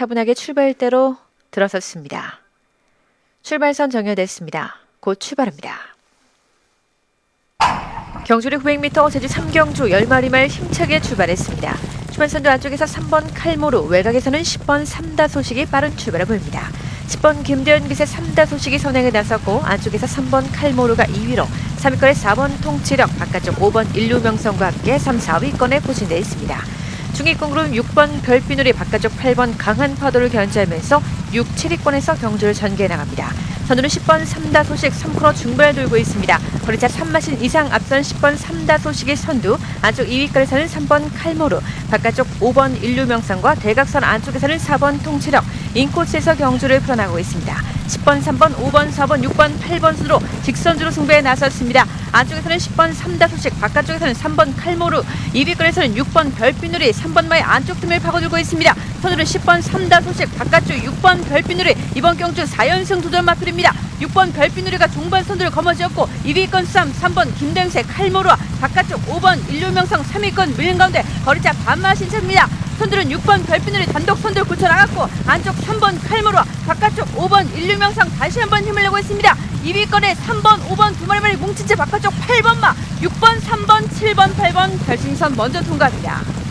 차분하게 출발대로 들어섰습니다. 출발선 정해됐습니다. 곧 출발합니다. 경주리 900m 제주 3경주 10마리 말 힘차게 출발했습니다. 출발선도 안쪽에서 3번 칼모루, 외곽에서는 10번 삼다 소식이 빠른 출발을 보입니다. 10번 김대현 기세 삼다 소식이 선행에 나섰고 안쪽에서 3번 칼모루가 2위로 3위권에 4번 통치력, 바깥쪽 5번 인류명성과 함께 3, 4위권에 포진되어 있습니다. 중위권 그룹 6번 별비누리 바깥쪽 8번 강한 파도를 견제하면서 6, 7위권에서 경주를 전개해 나갑니다. 선두는 10번 삼다 소식 3코너 중반을 돌고 있습니다. 거리차 3마신 이상 앞선 10번 삼다 소식의 선두 안쪽 2위권에서는 3번 칼모루 바깥쪽 5번 인류명상과 대각선 안쪽에서는 4번 통치력 인코스에서 경주를 풀어나가고 있습니다. 10번, 3번, 5번, 4번, 6번, 8번 순으로 직선주로 승부에 나섰습니다. 안쪽에서는 10번 삼다 소식 바깥쪽에서는 3번 칼모루 2위권에서는 6번 별비누리 3번 마의 안쪽 틈을 파고들고 있습니다. 선두는 10번 삼다 소식 바깥쪽 6번 별비누리 이번 경주 4연승 도전 마필입니다. 6번 별비누리가 종반 선두를 거머쥐었고 2위권 싸움 3번 김댕세 칼모루와 바깥쪽 5번 인류명성 3위권 밀린 가운데 거리차 반마신 차입니다. 선두는 6번 별비누리 단독 선두를 굳혀나갔고 안쪽 3번 칼모루와 바깥쪽 5번 인류명성 다시 한번 힘을 내고 있습니다. 2위권에 3번, 5번 두 마리 마리 뭉친 채 바깥쪽 8번 마 6번, 3번, 7번, 8번 결승선 먼저 통과합니다.